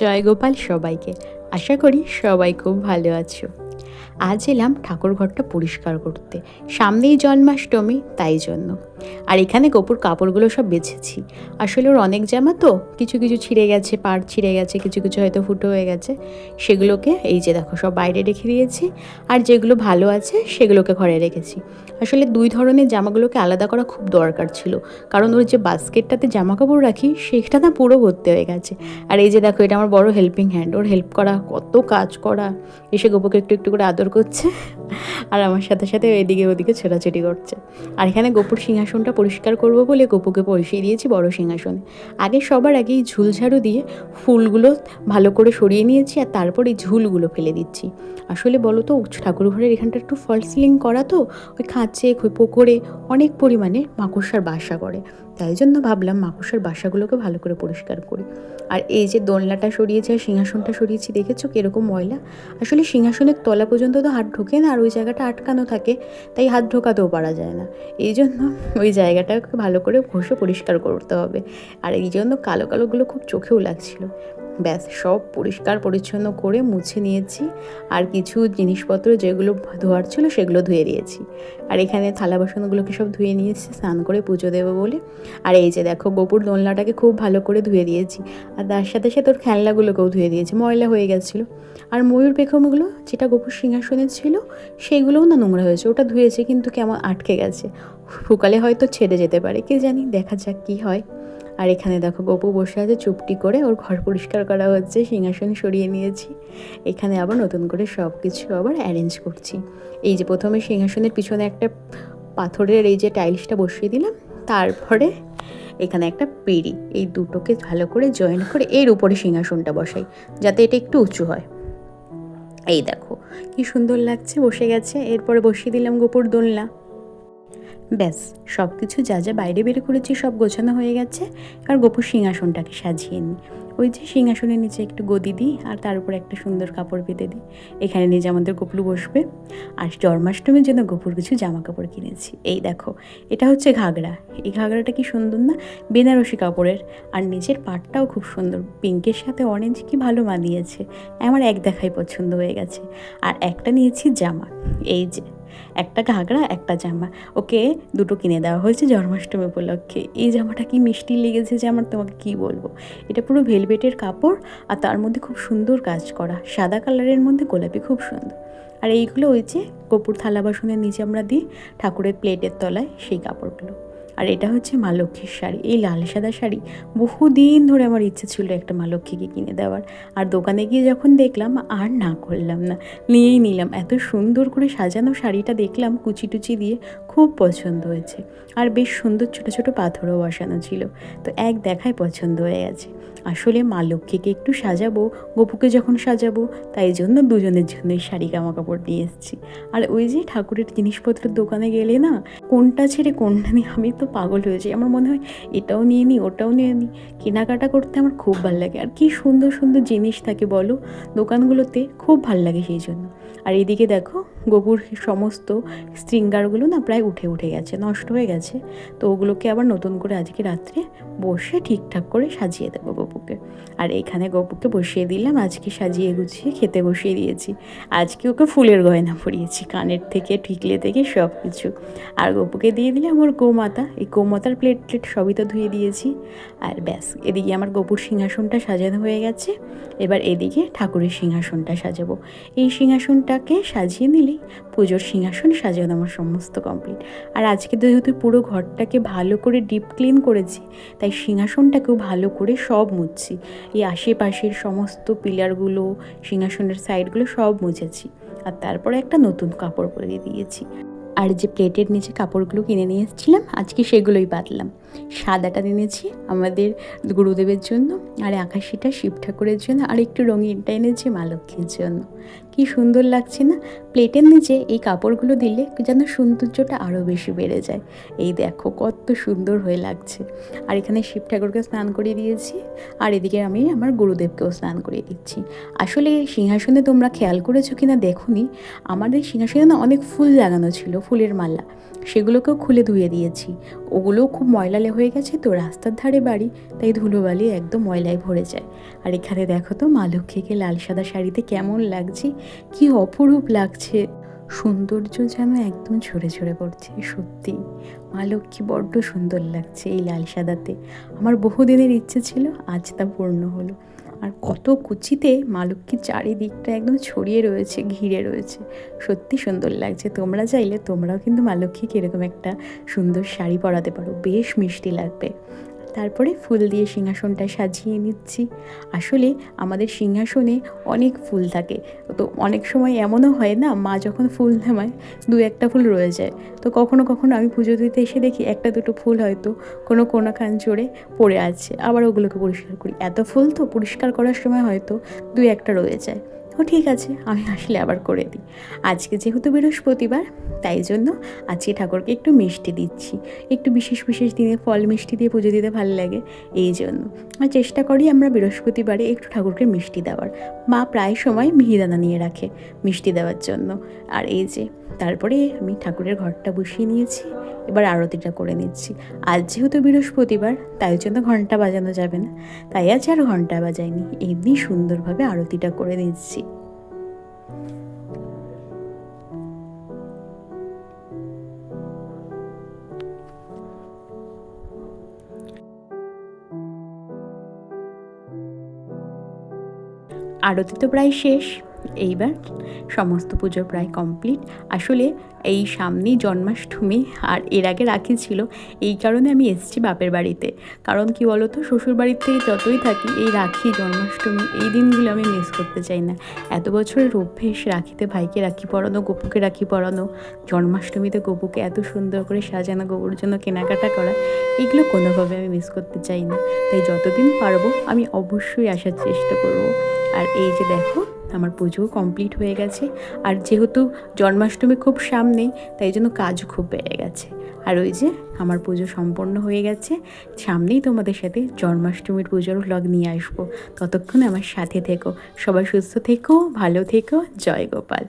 জয় গোপাল সবাইকে। আশা করি সবাই খুব ভালো আছো। আজ এলাম ঠাকুর ঘরটা পরিষ্কার করতে। সামনেই জন্মাষ্টমী, তাই জন্য। আর এখানে গোপুর কাপড়গুলো সব বেছেছি। আসলে ওর অনেক জামা তো, কিছু কিছু ছিঁড়ে গেছে, পাড় ছিঁড়ে গেছে, কিছু কিছু হয়তো ফুটো হয়ে গেছে। সেগুলোকে এই যে দেখো, সব বাইরে রেখে দিয়েছি। আর যেগুলো ভালো আছে, সেগুলোকে ঘরে রেখেছি। আসলে দুই ধরনের জামাগুলোকে আলাদা করা খুব দরকার ছিল। কারণ ওর যে বাস্কেটটাতে জামা কাপড় রাখি, সেটা না পুরো ভর্তি হয়ে গেছে। আর এই যে দেখো, এটা আমার বড় হেল্পিং হ্যান্ড ওর হেল্প করা, কত কাজ করা। এসে গোপুকে একটু একটু করে আদর করছে। আর আমার সাথে সাথে এদিকে ওদিকে ছোটাছুটি করছে। আর এখানে গোপুর সিংহাসনটা পরিষ্কার করব বলে গোপুকে বসিয়ে দিয়েছি বড় সিংহাসনে। আগে সবার আগে এই ঝুলঝাড়ু দিয়ে ফুলগুলো ভালো করে সরিয়ে নিয়েছি আর তারপর এই ঝুলগুলো ফেলে দিচ্ছি। আসলে বলো তো ঠাকুর ঘরের এখানটা একটু ফল সিলিং করা তো, ওই খাঁচে পুকুরে অনেক পরিমাণে মাকড়সার বাসা করে। তাই জন্য ভাবলাম মাকড়সার বাসাগুলোকে ভালো করে পরিষ্কার করি। আর এই যে দোলনাটা সরিয়েছে আর সিংহাসনটা সরিয়েছি, দেখেছ কীরকম ময়লা? আসলে সিংহাসনের তলা পর্যন্ত তো হাত ঢোকে না আর ওই জায়গাটা আটকানো থাকে, তাই হাত ঢোকাতেও পারা যায় না। এই জন্য ওই জায়গাটাকে ভালো করে ঘষে পরিষ্কার করতে হবে। আর এই জন্য কালো কালোগুলো খুব চোখেও লাগছিল। ব্যাস, সব পরিষ্কার পরিচ্ছন্ন করে মুছে নিয়েছি। আর কিছু জিনিসপত্র যেগুলো ধোয়ার ছিল সেগুলো ধুয়ে দিয়েছি। আর এখানে থালা বাসনগুলোকে সব ধুয়ে নিয়েছি, স্নান করে পুজো দেবো বলে। আর এই যে দেখো, গোপুর দোলনাটাকে খুব ভালো করে ধুয়ে দিয়েছি। আর তার সাথে সাথে ওর খেলনাগুলোকেও ধুয়ে দিয়েছি, ময়লা হয়ে গেছিল। আর ময়ূর পেখমগুলো যেটা গোপুর সিংহাসনে ছিল, সেগুলোও না নোংরা হয়েছে। ওটা ধুয়েছে কিন্তু কেমন আটকে গেছে। ফুকালে হয়তো ছেড়ে যেতে পারে, কে জানি, দেখা যাক কী হয়। আর এখানে দেখো গপু বসে আছে, চুপটি করে ওর ঘর পরিষ্কার করা হচ্ছে, সিংহাসন সরিয়ে নিয়েছি। এখানে আবার নতুন করে সব কিছু আবার অ্যারেঞ্জ করছি। এই যে প্রথমে সিংহাসনের পিছনে একটা পাথরের এই যে টাইলসটা বসিয়ে দিলাম, তারপরে এখানে একটা পিড়ি, এই দুটোকে ভালো করে জয়েন করে এর উপরে সিংহাসনটা বসাই, যাতে এটা একটু উঁচু হয়। এই দেখো, কি সুন্দর লাগছে, বসে গেছে। এরপরে বসিয়ে দিলাম গোপুর দোলনা। ব্যাস সব কিছু যা যা বাইরে বের করেছি সব গোছানো হয়ে গেছে আর গোপুর সিংহাসনটাকে সাজিয়ে নিই ওই যে সিংহাসনের নিচে একটু গদি দিই আর তার উপর একটা সুন্দর কাপড় বেঁধে দিই। এখানে নিজে আমাদের গোপলু বসবে। আর জন্মাষ্টমীর জন্য গোপুর কিছু জামা কাপড় কিনেছি। এই দেখো, এটা হচ্ছে ঘাগরা। এই ঘাগরাটা কি সুন্দর না? বেনারসি কাপড়ের। আর নিচের পাটটাও খুব সুন্দর। পিঙ্কের সাথে অরেঞ্জ কি ভালো মানিয়েছে। আমার এক দেখাই পছন্দ হয়ে গেছে। আর একটা নিয়েছি জামা। এই যে একটা ঘাগড়া, একটা জামা। ওকে দুটো কিনে দেওয়া হয়েছে জন্মাষ্টমী উপলক্ষে। এই জামাটা কি মিষ্টি লেগেছে যে আমার তোমাকে কি বলব? এটা পুরো ভেলভেটের কাপড় আর তার মধ্যে খুব সুন্দর কাজ করা। সাদা কালারের মধ্যে গোলাপি খুব সুন্দর। আর এইগুলো ওই যে কপুর থালা বাসনের নিচে আমরা দিই ঠাকুরের প্লেটের তলায় সেই কাপড়গুলো। আর এটা হচ্ছে মা লক্ষ্মীর শাড়ি। এই লাল সাদা শাড়ি বহুদিন ধরে আমার ইচ্ছে ছিল একটা মা লক্ষ্মীকে কিনে দেওয়ার। আর দোকানে গিয়ে যখন দেখলাম, আর না করলাম না, নিয়েই নিলাম। এত সুন্দর করে সাজানো শাড়িটা দেখলাম কুচি টুচি দিয়ে খুব পছন্দ হয়েছে। আর বেশ সুন্দর ছোট ছোট পাথরও বসানো ছিল। তো এক দেখায় পছন্দ হয়ে গেছে। আসলে মা লক্ষ্মীকে একটু সাজাবো, গপুকে যখন সাজাবো, তাই জন্য দুজনের জন্যই শাড়ি জামা কাপড় নিয়ে এসেছি। আর ওই যে ঠাকুরের জিনিসপত্রের দোকানে গেলে না, কোনটা ছেড়ে কোনটা নিয়ে, আমি তো পাগল হয়ে যাই। আমার মনে হয় এটাও নিয়ে নিই ওটাও নিয়ে নিই কেনাকাটা করতে আমার খুব ভালো লাগে। আর কি সুন্দর সুন্দর জিনিস থাকে বলো, দোকানগুলোতে খুব ভালো লাগে সেই জন্য। আর এদিকে দেখো গোবুর সমস্ত স্ট্রিঙ্গারগুলো না প্রায় উঠে উঠে গেছে, নষ্ট হয়ে গেছে। তো ওগুলোকে আবার নতুন করে আজকে রাত্রে বসে ঠিকঠাক করে সাজিয়ে দেবো গপুকে আর এখানে গপুকে বসিয়ে দিলাম, আজকে সাজিয়ে গুছিয়ে খেতে বসিয়ে দিয়েছি। আজকে ওকে ফুলের গয়না পরিয়েছি, কানের থেকে, ঠিকলে থেকে সব কিছু। আর গপুকে দিয়ে দিলাম ওর গোমাতা, এই গোমাতার প্লেট প্লেট সবই তো ধুয়ে দিয়েছি। আর ব্যাস, এদিকে আমার গপুর সিংহাসনটা সাজানো হয়ে গেছে। এবার এদিকে ঠাকুরের সিংহাসনটা সাজাবো। এই সিংহাসনটাকে সাজিয়ে নিলেই পুজোর সিংহাসন সাজানো আমার সমস্ত কমপ্লিট আর আজকে তো যেহেতু পুরো ঘরটাকে ভালো করে ডিপ ক্লিন করেছি, তাই সিংহাসনটাকেও ভালো করে সব মুছছি। এই আশেপাশের সমস্ত পিলারগুলো, সিংহাসনের সাইডগুলো সব মুছেছি। আর তারপরে একটা নতুন কাপড় পরে দিয়েছি। আর যে প্লেটের নিচে কাপড়গুলো কিনে নিয়ে এসেছিলাম, আজকে সেগুলোই বাঁধলাম। সাদাটা এনেছি আমাদের গুরুদেবের জন্য, আর আকাশিটা শিব ঠাকুরের জন্য, আর একটু রঙিনটা এনেছি মা লক্ষ্মীর জন্য। কি সুন্দর লাগছে না? প্লেটের নিচে এই কাপড়গুলো দিলে যেন সৌন্দর্যটা আরও বেশি বেড়ে যায়। এই দেখো কত সুন্দর হয়ে লাগছে। আর এখানে শিব ঠাকুরকে স্নান করিয়ে দিয়েছি। আর এদিকে আমি আমার গুরুদেবকেও স্নান করিয়ে দিচ্ছি। আসলে সিংহাসনে তোমরা খেয়াল করেছ কি না দেখোনি? আমাদের সিংহাসনে না অনেক ফুল লাগানো ছিল, ফুলের মালা। সেগুলোকেও খুলে ধুয়ে দিয়েছি। ওগুলোও খুব ময়লা ঢালে হয়ে গেছে তো, রাস্তার ধারে বাড়ি, তাই ধুলোবালি একদম ময়লায় ভরে যায়। আর এখানে দেখো তো মা লক্ষ্মীকে লাল সাদা শাড়িতে কেমন লাগছে। কি অপরূপ লাগছে। সৌন্দর্য যেন একদম ঝরে ঝরে পড়ছে, সত্যি। মা লক্ষ্মী বড্ড সুন্দর লাগছে এই লাল সাদাতে। আমার বহুদিনের ইচ্ছে ছিল, আজ তা পূর্ণ হলো। আর কত কুচিতে মা চারিদিকটা একদম ছড়িয়ে রয়েছে, ঘিরে রয়েছে। সত্যি সুন্দর লাগছে। তোমরা চাইলে তোমরাও কিন্তু মা লক্ষ্মীকে এরকম একটা সুন্দর শাড়ি পরাতে পারো। বেশ মিষ্টি লাগবে। তারপরে ফুল দিয়ে সিংহাসনটা সাজিয়ে নিচ্ছি। আসলে আমাদের সিংহাসনে অনেক ফুল থাকে। তো অনেক সময় এমনও হয় না, মা যখন ফুল নামায় দু একটা ফুল রয়ে যায়। তো কখনো কখনো আমি পুজো দিতে এসে দেখি একটা দুটো ফুল হয়তো কোনো কোনো কান চড়ে পড়ে আছে, আবার ওগুলোকে পরিষ্কার করি। এত ফুল তো পরিষ্কার করার সময় হয়তো দু একটা রয়ে যায়। ঠিক আছে, আমি আসলে আবার করে দিই। আজকে যেহেতু বৃহস্পতিবার, তাই জন্য আজকে ঠাকুরকে একটু মিষ্টি দিচ্ছি। একটু বিশেষ বিশেষ দিনে ফল মিষ্টি দিয়ে পুজো দিতে ভালো লাগে, এই জন্য। আর চেষ্টা করি আমরা বৃহস্পতিবারে একটু ঠাকুরকে মিষ্টি দেওয়ার। মা প্রায় সময় মিহিদানা নিয়ে রাখে মিষ্টি দেওয়ার জন্য। আর এই যে তারপরে আমি ঠাকুরের ঘরটা বসিয়ে নিয়েছি, এবার আরতিটা করে নিচ্ছি। আজ যেহেতু বৃহস্পতিবার, তাই জন্য ঘণ্টা বাজানো যাবে না। তাই আজ আর ঘণ্টা বাজাইনি, এমনি সুন্দরভাবে আরতিটা করে নিচ্ছি। আরতি তো প্রায় শেষ। এইবার সমস্ত পুজো প্রায় কমপ্লিট। আসলে এই সামনেই জন্মাষ্টমী আর এর আগে রাখি ছিল, এই কারণে আমি এসেছি বাপের বাড়িতে। কারণ কি বলতো শ্বশুর বাড়িতে যতই থাকি, এই রাখি, জন্মাষ্টমী, এই দিনগুলো আমি মিস করতে চাই না। এত বছরের অভ্যেস, রাখিতে ভাইকে রাখি পরানো, গপুকে রাখি পরানো, জন্মাষ্টমীতে গপুকে এত সুন্দর করে সাজানো গপুর জন্য কেনাকাটা করা, এগুলো কোনোভাবে আমি মিস করতে চাই না। তাই যতদিন পারব, আমি অবশ্যই আসার চেষ্টা করব। আর এই যে দেখো আমার পুজোও কমপ্লিট হয়ে গেছে। আর যেহেতু জন্মাষ্টমী খুব সামনেই তাই জন্য কাজও খুব বেড়ে গেছে। আর ওই যে আমার পুজো সম্পন্ন হয়ে গেছে, সামনেই তোমাদের সাথে জন্মাষ্টমীর পুজোর ভ্লগ নিয়ে আসব। ততক্ষণ আমার সাথে থেকো, সবাই সুস্থ থেকো, ভালো থেকো, জয় গোপাল।